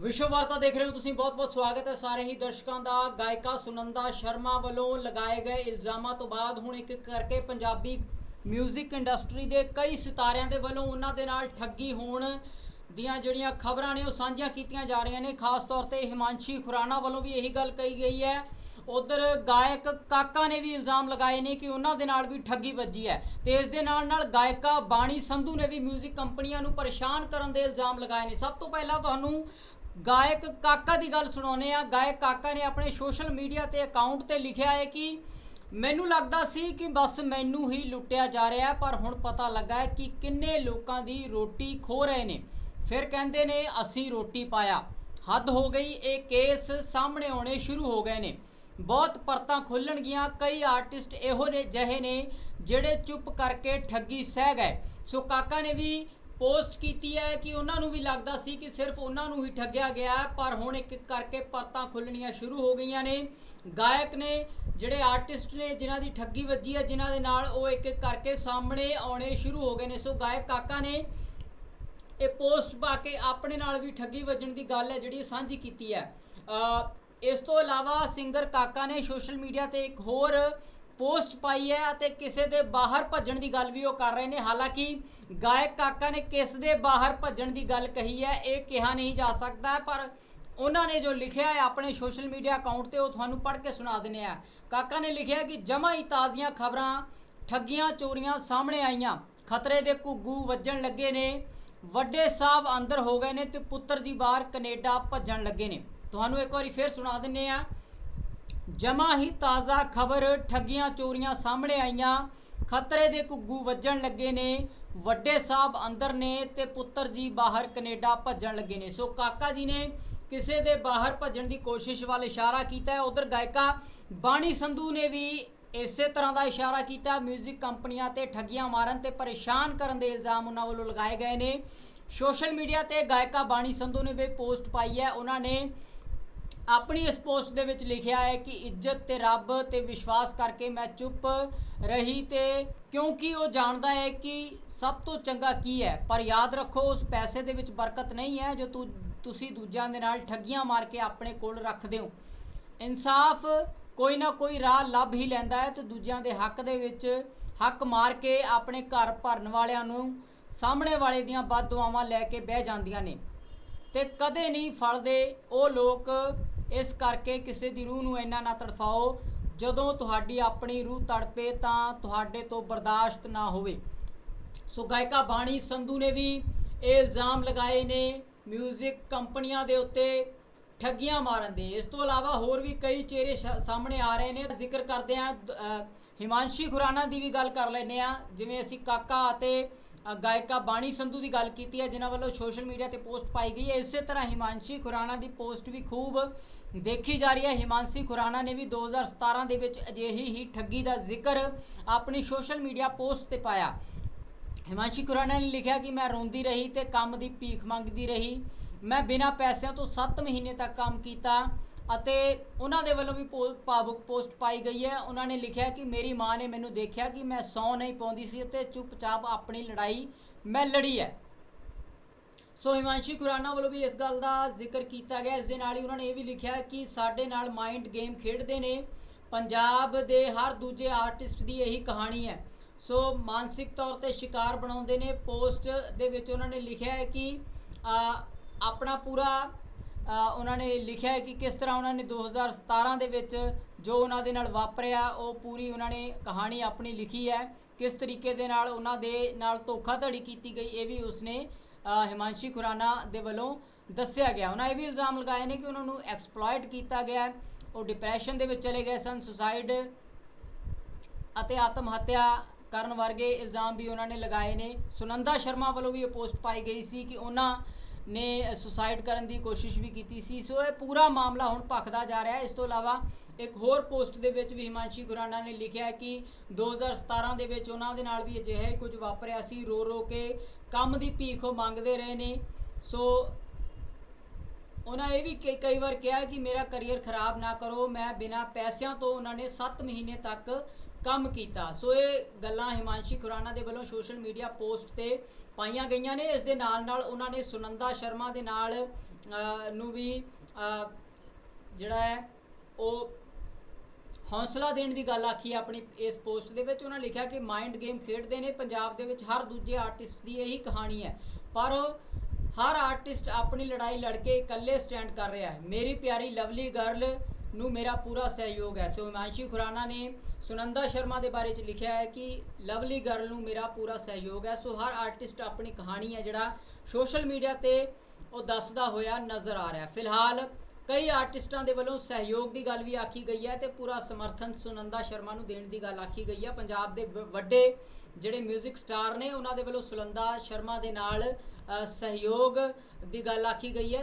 ਵਿਸ਼ਵ ਵਾਰਤਾ ਦੇਖ ਰਹੇ ਹੋ ਤੁਸੀਂ ਬਹੁਤ-ਬਹੁਤ ਸਵਾਗਤ ਹੈ ਸਾਰੇ ਹੀ ਦਰਸ਼ਕਾਂ ਦਾ ਗਾਇਕਾ ਸੁਨੰਦਾ ਸ਼ਰਮਾ ਵੱਲੋਂ ਲਗਾਏ ਗਏ ਇਲਜ਼ਾਮਾਂ ਤੋਂ ਬਾਅਦ ਹੁਣ ਇੱਕ ਇੱਕ ਕਰਕੇ ਪੰਜਾਬੀ 뮤직 ਇੰਡਸਟਰੀ ਦੇ ਕਈ ਸਿਤਾਰਿਆਂ ਦੇ ਵੱਲੋਂ ਉਹਨਾਂ ਦੇ ਨਾਲ ਠੱਗੀ ਹੋਣ ਦੀਆਂ ਜਿਹੜੀਆਂ ਖਬਰਾਂ ਨੇ ਉਹ ਸਾਂਝੀਆਂ ਕੀਤੀਆਂ ਜਾ ਰਹੀਆਂ ਨੇ ਖਾਸ ਤੌਰ ਤੇ ਹਿਮਾਂਸ਼ੀ ਖੁਰਾਨਾ ਵੱਲੋਂ ਵੀ ਇਹੀ ਗੱਲ ਕਹੀ ਗਈ ਹੈ ਉਧਰ ਗਾਇਕ ਕਾਕਾ ਨੇ ਵੀ ਇਲਜ਼ਾਮ ਲਗਾਏ ਨੇ ਕਿ ਉਹਨਾਂ ਦੇ ਨਾਲ ਵੀ ਠੱਗੀ ਵੱਜੀ ਹੈ ਤੇ ਇਸ ਦੇ ਨਾਲ ਨਾਲ ਗਾਇਕਾ ਬਾਣੀ ਸੰਧੂ ਨੇ ਵੀ 뮤직 ਕੰਪਨੀਆਂ ਨੂੰ ਪਰੇਸ਼ਾਨ ਕਰਨ ਦੇ ਇਲਜ਼ਾਮ ਲਗਾਏ ਨੇ ਸਭ ਤੋਂ ਪਹਿਲਾਂ ਤੁਹਾਨੂੰ ਗਾਇਕ ਕਾਕਾ ਦੀ ਗੱਲ ਸੁਣਾਉਨੇ ਆ ਗਾਇਕ ਕਾਕਾ ਨੇ ਆਪਣੇ ਸੋਸ਼ਲ ਮੀਡੀਆ ਤੇ ਅਕਾਊਂਟ ਤੇ ਲਿਖਿਆ ਹੈ ਕਿ ਮੈਨੂੰ ਲੱਗਦਾ ਸੀ ਕਿ ਬਸ ਮੈਨੂੰ ਹੀ ਲੁੱਟਿਆ ਜਾ ਰਿਹਾ ਪਰ ਹੁਣ ਪਤਾ ਲੱਗਾ ਹੈ ਕਿ ਕਿੰਨੇ ਲੋਕਾਂ ਦੀ ਰੋਟੀ ਖੋ ਰਹੇ ਨੇ। ਫਿਰ ਕਹਿੰਦੇ ਨੇ, ਅਸੀਂ ਰੋਟੀ ਪਾਇਆ। ਹੱਦ ਹੋ ਗਈ, ਇਹ ਕੇਸ ਸਾਹਮਣੇ ਆਉਣੇ ਸ਼ੁਰੂ ਹੋ ਗਏ ਨੇ। ਬਹੁਤ ਪਰਤਾਂ ਖੁੱਲਣਗੀਆਂ, ਕਈ ਆਰਟਿਸਟ ਇਹੋ ਨੇ ਜਿਹੇ ਨੇ ਜਿਹੜੇ ਚੁੱਪ ਕਰਕੇ ਠੱਗੀ ਸਹਿ ਗਏ। ਸੋ ਕਾਕਾ ਨੇ ਵੀ ਪੋਸਟ ਕੀਤੀ ਹੈ ਕਿ ਉਹਨਾਂ ਨੂੰ ਵੀ ਲੱਗਦਾ ਸੀ ਕਿ ਸਿਰਫ ਉਹਨਾਂ ਨੂੰ ਹੀ ਠੱਗਿਆ ਗਿਆ ਪਰ ਹੁਣ ਇੱਕ ਇੱਕ ਕਰਕੇ ਪਰਤਾਂ ਖੁੱਲਣੀਆਂ ਸ਼ੁਰੂ ਹੋ ਗਈਆਂ ਨੇ। ਗਾਇਕ ਨੇ, ਜਿਹੜੇ ਆਰਟਿਸਟ ਨੇ, ਜਿਨ੍ਹਾਂ ਦੀ ਠੱਗੀ ਵੱਜੀ ਹੈ, ਜਿਨ੍ਹਾਂ ਦੇ ਨਾਲ ਉਹ ਇੱਕ ਇੱਕ ਕਰਕੇ ਸਾਹਮਣੇ ਆਉਣੇ ਸ਼ੁਰੂ ਹੋ ਗਏ ਨੇ। ਸੋ ਗਾਇਕ ਕਾਕਾ ਨੇ ਇਹ ਪੋਸਟ ਪਾ ਕੇ ਆਪਣੇ ਨਾਲ ਵੀ ਠੱਗੀ ਵੱਜਣ ਦੀ ਗੱਲ ਹੈ, ਜਿਹੜੀ ਸਾਂਝੀ ਕੀਤੀ ਹੈ। ਇਸ ਤੋਂ ਇਲਾਵਾ ਸਿੰਗਰ ਕਾਕਾ ਨੇ ਸੋਸ਼ਲ ਮੀਡੀਆ ਤੇ ਇੱਕ ਹੋਰ ਪੋਸਟ ਪਾਈ ਹੈ ਅਤੇ ਕਿਸੇ ਦੇ ਬਾਹਰ ਭੱਜਣ ਦੀ ਗੱਲ ਵੀ ਉਹ ਕਰ ਰਹੇ ਨੇ। ਹਾਲਾਂਕਿ ਗਾਇਕ ਕਾਕਾ ਨੇ ਕਿਸ ਦੇ ਬਾਹਰ ਭੱਜਣ ਦੀ ਗੱਲ ਕਹੀ ਹੈ, ਇਹ ਕਿਹਾ ਨਹੀਂ ਜਾ ਸਕਦਾ, ਪਰ ਉਹਨਾਂ ਨੇ ਜੋ ਲਿਖਿਆ ਹੈ ਆਪਣੇ ਸੋਸ਼ਲ ਮੀਡੀਆ ਅਕਾਊਂਟ ਤੇ ਉਹ ਤੁਹਾਨੂੰ ਪੜ੍ਹ ਕੇ ਸੁਣਾ ਦਿੰਨੇ ਆ। ਕਾਕਾ ਨੇ ਲਿਖਿਆ ਕਿ ਜਮਾ ਹੀ ਤਾਜ਼ੀਆਂ ਖਬਰਾਂ, ਠੱਗੀਆਂ ਚੋਰੀਆਂ ਸਾਹਮਣੇ ਆਈਆਂ। ਖਤਰੇ ਦੇ ਘੁੱਗੂ ਵੱਜਣ ਲੱਗੇ ਨੇ, ਵੱਡੇ ਸਾਹਿਬ ਅੰਦਰ ਹੋ ਗਏ ਨੇ ਤੇ ਪੁੱਤਰ ਜੀ ਬਾਹਰ ਕੈਨੇਡਾ ਭੱਜਣ ਲੱਗੇ ਨੇ। ਤੁਹਾਨੂੰ ਇੱਕ ਵਾਰੀ ਫੇਰ ਸੁਣਾ ਦਿੰਨੇ ਆ। ਜਮਾ ਹੀ ਤਾਜ਼ਾ ਖਬਰ ਠੱਗੀਆਂ ਚੋਰੀਆਂ ਸਾਹਮਣੇ ਆਈਆਂ। ਖਤਰੇ ਦੇ ਘੁੱਗੂ ਵੱਜਣ ਲੱਗੇ ਨੇ। ਵੱਡੇ ਸਾਹਿਬ ਅੰਦਰ ਨੇ ਤੇ ਪੁੱਤਰ ਜੀ ਬਾਹਰ ਕੈਨੇਡਾ ਭੱਜਣ ਲੱਗੇ ਨੇ। ਸੋ ਕਾਕਾ ਜੀ ਨੇ ਕਿਸੇ ਦੇ ਬਾਹਰ ਭੱਜਣ ਦੀ ਕੋਸ਼ਿਸ਼ ਵੱਲ ਇਸ਼ਾਰਾ ਕੀਤਾ ਹੈ। ਉਧਰ ਗਾਇਕਾ ਬਾਣੀ ਸੰਧੂ ਨੇ ਵੀ ਇਸੇ ਤਰ੍ਹਾਂ ਦਾ ਇਸ਼ਾਰਾ ਕੀਤਾ। 뮤직 ਕੰਪਨੀਆਂ ਤੇ ਠੱਗੀਆਂ ਮਾਰਨ ਤੇ ਪਰੇਸ਼ਾਨ ਕਰਨ ਦੇ ਇਲਜ਼ਾਮ ਉਹਨਾਂ ਵੱਲੋਂ ਲਗਾਏ ਗਏ ਨੇ। ਸੋਸ਼ਲ ਮੀਡੀਆ ਤੇ ਗਾਇਕਾ ਬਾਣੀ ਸੰਧੂ ਨੇ ਵੀ ਪੋਸਟ ਪਾਈ ਹੈ। ਉਹਨਾਂ ਨੇ ਆਪਣੀ ਇਸ ਪੋਸਟ ਦੇ ਵਿੱਚ ਲਿਖਿਆ ਹੈ ਕਿ ਇੱਜ਼ਤ ਤੇ ਰੱਬ ਤੇ ਵਿਸ਼ਵਾਸ ਕਰਕੇ ਮੈਂ ਚੁੱਪ ਰਹੀ ਤੇ ਕਿਉਂਕਿ ਉਹ ਜਾਣਦਾ ਹੈ ਕਿ ਸਭ ਤੋਂ ਚੰਗਾ ਕੀ ਹੈ? ਪਰ ਯਾਦ ਰੱਖੋ, ਉਸ ਪੈਸੇ ਦੇ ਵਿੱਚ ਬਰਕਤ ਨਹੀਂ ਹੈ ਜੋ ਤੂੰ, ਤੁਸੀਂ ਦੂਜਿਆਂ ਦੇ ਨਾਲ ਠੱਗੀਆਂ ਮਾਰ ਕੇ ਆਪਣੇ ਕੋਲ ਰੱਖਦੇ ਹੋ। ਇਨਸਾਫ ਕੋਈ ਨਾ ਕੋਈ ਰਾਹ ਲੱਭ ਹੀ ਲੈਂਦਾ ਹੈ ਤੇ ਦੂਜਿਆਂ ਦੇ ਹੱਕ ਦੇ ਵਿੱਚ ਹੱਕ ਮਾਰ ਕੇ ਆਪਣੇ ਘਰ ਭਰਨ ਵਾਲਿਆਂ ਨੂੰ ਸਾਹਮਣੇ ਵਾਲੇ ਦੀਆਂ ਬਦ ਦੁਆਵਾਂ ਲੈ ਕੇ ਬਹਿ ਜਾਂਦੀਆਂ ਨੇ। ਤੇ ਕਦੇ ਨਹੀਂ ਫਲਦੇ ਉਹ ਲੋਕ ਇਸ ਕਰਕੇ ਕਿਸੇ ਦੀ ਰੂਹ ਨੂੰ ਇੰਨਾ ਨਾ ਤੜਫਾਓ, ਜਦੋਂ ਤੁਹਾਡੀ ਆਪਣੀ ਰੂਹ ਤੜਪੇ ਤਾਂ ਤੁਹਾਡੇ ਤੋਂ ਬਰਦਾਸ਼ਤ ਨਾ ਹੋਵੇ। ਸੋ ਗਾਇਕਾ ਬਾਣੀ ਸੰਧੂ ਨੇ ਵੀ ਇਹ ਇਲਜ਼ਾਮ ਲਗਾਏ ਨੇ 뮤직 ਕੰਪਨੀਆਂ ਦੇ ਉੱਤੇ ਠੱਗੀਆਂ ਮਾਰਨ ਦੇ। ਇਸ ਤੋਂ ਇਲਾਵਾ ਹੋਰ ਵੀ ਕਈ ਚਿਹਰੇ ਸ਼- ਸਾਹਮਣੇ ਆ ਰਹੇ ਨੇ। ਜ਼ਿਕਰ ਕਰਦੇ ਆ ਹਿਮਾਂਸ਼ੀ ਖੁਰਾਨਾ ਦੀ ਵੀ ਗੱਲ ਕਰ ਲੈਨੇ ਆ ਜਿਵੇਂ ਅਸੀਂ ਕਾਕਾ ਅਤੇ ਗਾਇਕਾ ਬਾਣੀ ਸੰਧੂ ਦੀ ਗੱਲ ਕੀਤੀ ਹੈ, ਜਿਨ੍ਹਾਂ ਵੱਲੋਂ ਸੋਸ਼ਲ ਮੀਡੀਆ ਤੇ ਪੋਸਟ ਪਾਈ ਗਈ ਹੈ। ਇਸੇ ਤਰ੍ਹਾਂ ਹਿਮਾਂਸ਼ੀ ਖੁਰਾਣਾ ਦੀ ਪੋਸਟ ਵੀ ਖੂਬ ਦੇਖੀ ਜਾ ਰਹੀ ਹੈ। ਹਿਮਾਂਸ਼ੀ ਖੁਰਾਣਾ ਨੇ ਵੀ 2017 ਦੇ ਵਿੱਚ ਅਜਿਹੀ ਹੀ ਠੱਗੀ ਦਾ ਜ਼ਿਕਰ ਆਪਣੀ ਸੋਸ਼ਲ ਮੀਡੀਆ ਪੋਸਟ ਤੇ ਪਾਇਆ। ਹਿਮਾਂਸ਼ੀ ਖੁਰਾਣਾ ਨੇ ਲਿਖਿਆ ਕਿ ਮੈਂ ਰੋਂਦੀ ਰਹੀ ਤੇ ਕੰਮ ਦੀ ਭੀਖ ਮੰਗਦੀ ਰਹੀ। ਮੈਂ ਬਿਨਾਂ ਪੈਸਿਆਂ ਤੋਂ 7 ਮਹੀਨੇ ਤੱਕ ਕੰਮ ਕੀਤਾ। ਅਤੇ ਉਹਨਾਂ ਦੇ ਵੱਲੋਂ ਵੀ ਪੋ- ਭਾਵੁਕ ਪੋਸਟ ਪਾਈ ਗਈ ਹੈ। ਉਹਨਾਂ ਨੇ ਲਿਖਿਆ ਕਿ ਮੇਰੀ ਮਾਂ ਨੇ ਮੈਨੂੰ ਦੇਖਿਆ ਕਿ ਮੈਂ ਸੌ ਨਹੀਂ ਪਾਉਂਦੀ ਸੀ ਅਤੇ ਚੁੱਪਚਾਪ ਆਪਣੀ ਲੜਾਈ ਮੈਂ ਲੜੀ ਹੈ। ਸੋ ਹਿਮਾਂਸ਼ੀ ਖੁਰਾਨਾ ਵੱਲੋਂ ਵੀ ਇਸ ਗੱਲ ਦਾ ਜ਼ਿਕਰ ਕੀਤਾ ਗਿਆ। ਇਸ ਦੇ ਨਾਲ ਹੀ ਉਹਨਾਂ ਨੇ ਇਹ ਵੀ ਲਿਖਿਆ ਕਿ ਸਾਡੇ ਨਾਲ ਮਾਈਂਡ ਗੇਮ ਖੇਡਦੇ ਨੇ। ਪੰਜਾਬ ਦੇ ਹਰ ਦੂਜੇ ਆਰਟਿਸਟ ਦੀ ਇਹੀ ਕਹਾਣੀ ਹੈ। ਸੋ ਮਾਨਸਿਕ ਤੌਰ ਤੇ ਸ਼ਿਕਾਰ ਬਣਾਉਂਦੇ ਨੇ। ਪੋਸਟ ਦੇ ਵਿੱਚ ਉਹਨਾਂ ਨੇ ਲਿਖਿਆ ਹੈ ਕਿ ਆਪਣਾ ਪੂਰਾ ਉਹਨਾਂ ਨੇ ਲਿਖਿਆ ਹੈ ਕਿ ਕਿਸ ਤਰ੍ਹਾਂ ਉਹਨਾਂ ਨੇ 2017 ਦੇ ਵਿੱਚ ਜੋ ਉਹਨਾਂ ਦੇ ਨਾਲ ਵਾਪਰਿਆ, ਉਹ ਪੂਰੀ ਉਹਨਾਂ ਨੇ ਕਹਾਣੀ ਆਪਣੀ ਲਿਖੀ ਹੈ। ਕਿਸ ਤਰੀਕੇ ਦੇ ਨਾਲ ਉਹਨਾਂ ਦੇ ਨਾਲ ਧੋਖਾਧੜੀ ਕੀਤੀ ਗਈ, ਇਹ ਵੀ ਉਸਨੇ ਹਿਮਾਂਸ਼ੀ ਖੁਰਾਨਾ ਦੇ ਵੱਲੋਂ ਦੱਸਿਆ ਗਿਆ। ਉਹਨਾਂ ਇਹ ਵੀ ਇਲਜ਼ਾਮ ਲਗਾਏ ਨੇ ਕਿ ਉਹਨਾਂ ਨੂੰ ਐਕਸਪਲੋਇਟ ਕੀਤਾ ਗਿਆ ਉਹ ਡਿਪਰੈਸ਼ਨ ਦੇ ਵਿੱਚ ਚਲੇ ਗਏ ਸਨ, ਸੁਸਾਈਡ ਅਤੇ ਆਤਮ ਹੱਤਿਆ ਕਰਨ ਵਰਗੇ ਇਲਜ਼ਾਮ ਵੀ ਉਹਨਾਂ ਨੇ ਲਗਾਏ ਨੇ। ਸੁਨੰਦਾ ਸ਼ਰਮਾ ਵੱਲੋਂ ਵੀ ਇਹ ਪੋਸਟ ਪਾਈ ਗਈ ਸੀ ਕਿ ਉਹਨਾਂ ਨੇ ਸੁਸਾਈਡ ਕਰਨ ਦੀ ਕੋਸ਼ਿਸ਼ ਵੀ ਕੀਤੀ ਸੀ। ਸੋ ਇਹ ਪੂਰਾ ਮਾਮਲਾ ਹੁਣ ਭਖਦਾ ਜਾ ਰਿਹਾ ਹੈ। ਇਸ ਤੋਂ ਇਲਾਵਾ ਇੱਕ ਹੋਰ ਪੋਸਟ ਦੇ ਵਿੱਚ ਵੀ ਹਿਮਾਂਸ਼ੀ ਖੁਰਾਨਾ ਨੇ ਲਿਖਿਆ ਹੈ ਕਿ 2017 ਦੇ ਵਿੱਚ ਉਹਨਾਂ ਦੇ ਨਾਲ ਵੀ ਅਜਿਹਾ ਹੀ ਕੁਝ ਵਾਪਰਿਆ ਸੀ। ਰੋ ਰੋ ਕੇ ਕੰਮ ਦੀ ਭੀਖ ਉਹ ਮੰਗਦੇ ਰਹੇ ਨੇ। ਸੋ ਉਹਨਾਂ ਇਹ ਵੀ ਕਈ ਕਈ ਵਾਰ ਕਿਹਾ ਕਿ ਮੇਰਾ ਕੈਰੀਅਰ ਖਰਾਬ ਨਾ ਕਰੋ। ਮੈਂ ਬਿਨਾਂ ਪੈਸਿਆਂ ਤੋਂ ਉਹਨਾਂ ਨੇ 7 ਮਹੀਨੇ ਤੱਕ ਕੰਮ ਕੀਤਾ। ਸੋ ਇਹ ਗੱਲਾਂ ਹਿਮਾਂਸ਼ੀ ਖੁਰਾਨਾ ਦੇ ਵੱਲੋਂ ਸੋਸ਼ਲ ਮੀਡੀਆ ਪੋਸਟ ਤੇ ਪਾਈਆਂ ਗਈਆਂ ਨੇ। ਇਸ ਦੇ ਨਾਲ ਨਾਲ ਉਹਨਾਂ ਨੇ ਸੁਨੰਦਾ ਸ਼ਰਮਾ ਦੇ ਨਾਲ ਨੂੰ ਵੀ ਜਿਹੜਾ ਹੈ, ਉਹ ਹੌਸਲਾ ਦੇਣ ਦੀ ਗੱਲ ਆਖੀ ਹੈ ਆਪਣੀ ਇਸ ਪੋਸਟ ਦੇ ਵਿੱਚ। ਉਹਨਾਂ ਲਿਖਿਆ ਕਿ ਮਾਈਂਡ ਗੇਮ ਖੇਡਦੇ ਨੇ। ਪੰਜਾਬ ਦੇ ਵਿੱਚ ਹਰ ਦੂਜੇ ਆਰਟਿਸਟ ਦੀ ਇਹੀ ਕਹਾਣੀ ਹੈ। ਪਰ ਹਰ ਆਰਟਿਸਟ ਆਪਣੀ ਲੜਾਈ ਲੜ ਕੇ ਇਕੱਲੇ ਸਟੈਂਡ ਕਰ ਰਿਹਾ ਹੈ। ਮੇਰੀ ਪਿਆਰੀ ਲਵਲੀ ਗਰਲ ਨੂੰ ਮੇਰਾ ਪੂਰਾ ਸਹਿਯੋਗ ਹੈ। ਸੋ ਹਿਮਾਂਸ਼ੀ ਖੁਰਾਨਾ ਨੇ ਸੁਨੰਦਾ ਸ਼ਰਮਾ ਦੇ ਬਾਰੇ ਚ ਲਿਖਿਆ ਹੈ ਕਿ ਲਵਲੀ ਗਰਲ ਨੂੰ ਮੇਰਾ ਪੂਰਾ ਸਹਿਯੋਗ ਹੈ। ਸੋ ਹਰ ਆਰਟਿਸਟ ਆਪਣੀ ਕਹਾਣੀ ਹੈ ਜਿਹੜਾ ਸੋਸ਼ਲ ਮੀਡੀਆ ਤੇ ਉਹ ਦੱਸਦਾ ਹੋਇਆ ਨਜ਼ਰ ਆ ਰਿਹਾ ਫਿਲਹਾਲ ਕਈ ਆਰਟਿਸਟਾਂ ਦੇ ਵੱਲੋਂ ਸਹਿਯੋਗ ਦੀ ਗੱਲ ਵੀ ਆਖੀ ਗਈ ਹੈ ਤੇ ਪੂਰਾ ਸਮਰਥਨ ਸੁਨੰਦਾ ਸ਼ਰਮਾ ਨੂੰ ਦੇਣ ਦੀ ਗੱਲ ਆਖੀ ਗਈ ਹੈ। ਪੰਜਾਬ ਦੇ ਵ- ਵੱਡੇ ਜਿਹੜੇ 뮤직 ਸਟਾਰ ਨੇ, ਉਹਨਾਂ ਦੇ ਵੱਲੋਂ ਸੁਨੰਦਾ ਸ਼ਰਮਾ ਦੇ ਨਾਲ ਸਹਿਯੋਗ ਦੀ ਗੱਲ ਆਖੀ ਗਈ ਹੈ।